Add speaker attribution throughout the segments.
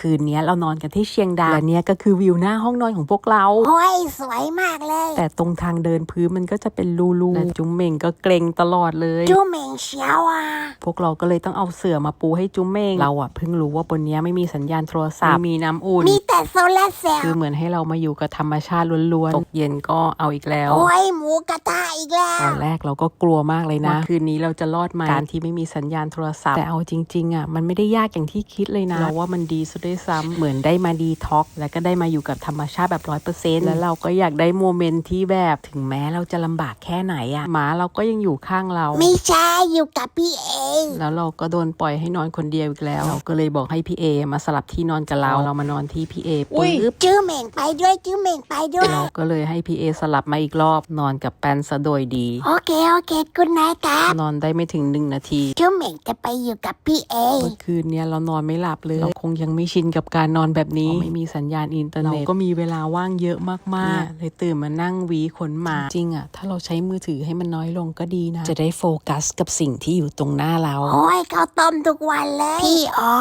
Speaker 1: คืนนี้เรานอนกันที่เชียงดาวและเนี่ยก็คือวิวหน้าห้องนอนของพวกเรา
Speaker 2: โอ้ยสวยมากเลย
Speaker 1: แต่ตรงทางเดินพื้นมันก็จะเป็นรูๆและจุ๊มเหม่งก็เกรงตลอดเลย
Speaker 2: จูเหม่งเชียวอะ
Speaker 1: พวกเราก็เลยต้องเอาเสื่อมาปูให้จุ๊มเม่งเราอะเพิ่งรู้ว่าบนเนี้ยไม่มีสัญญาณโทรศัพท์ไม่มีน้ำอุ่น
Speaker 2: มีแต่โซลาร์เซล
Speaker 1: คือ
Speaker 2: ล์
Speaker 1: เหมือนให้เรามาอยู่กับธรรมชาติล้วนๆตกเย็นก็เอาอีกแล้ว
Speaker 2: โอ้ยหมูกระทะอีกแล้
Speaker 1: ต
Speaker 2: ว
Speaker 1: อนแรกเราก็กลัวมากเลยนะคืนนี้เราจะรอดไหมการที่ไม่มีสัญญาณโทรศัพท์แต่เอาจริงๆอะมันไม่ได้ยากอย่างที่คิดเลยนะเราว่ามันดีซะด้วยซ้ำเหมือนได้มาดีท็อกซ์แล้วก็ได้มาอยู่กับธรรมชาติแบบร้อยเปอร์เซ็นต์แล้วเราก็อยากได้โมเมนต์ที่แบบถึงแม้เราจะลำบากแค่ไหนอะหมาเราก็ยังอยู่ข้างเรา
Speaker 2: ไม่ใช่อยู่กับพี่เอง
Speaker 1: แล้วเราก็โดนปล่อยให้นอนคนเดียวอีกแล้ว เราก็เลยบอกให้พี่เอมาสลับที่นอนกับเราเรามานอนที่พี่เอปุ๊บ
Speaker 2: จูเหม่งไปด้วยจูเหม่งไปด้วย
Speaker 1: เราก็เลยให้พี่เอสลับมาอีกรอบนอนกับแปนซะโดยดี
Speaker 2: โอเคโอเคคุณนายครับ
Speaker 1: นอนได้ไม่ถึงหนึ่งนาที
Speaker 2: จูเหม่งจะไปอยู่กับพี่เอง
Speaker 1: เมื่อคืนเนี้ยเรานอนไม่หลับเลยเราคงยังไม่ชินกับการนอนแบบนี้ไม่มีสัญญาณอินเทอร์เน็ตเราก็มีเวลาว่างเยอะมากๆ เลยตื่นมานั่งหวีขนหมา จริงอะถ้าเราใช้มือถือให้มันน้อยลงก็ดีนะ จะได้โฟกัสกับสิ่งที่อยู่ตรงหน้าเรา
Speaker 2: โอ้ยข้าวต้มทุกวันเลย พี่อ๋อ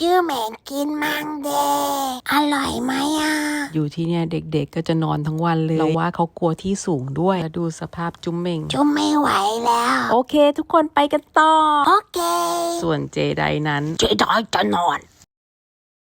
Speaker 2: จูเหม่งกินมังเดอร่อยไหมอะ
Speaker 1: อยู่ที่เนี่ยเด็กๆก็จะนอนทั้งวันเลยเราว่าเขากลัวที่สูงด้วยแล้วดูสภาพจุ๊มเม่ง
Speaker 2: จูไม่ไหวแล้ว
Speaker 1: โอเค ทุกคนไปกันต่อ
Speaker 2: โอเค
Speaker 1: ส่วนเจไดนั้น
Speaker 2: เจ๊ดอยจะนอน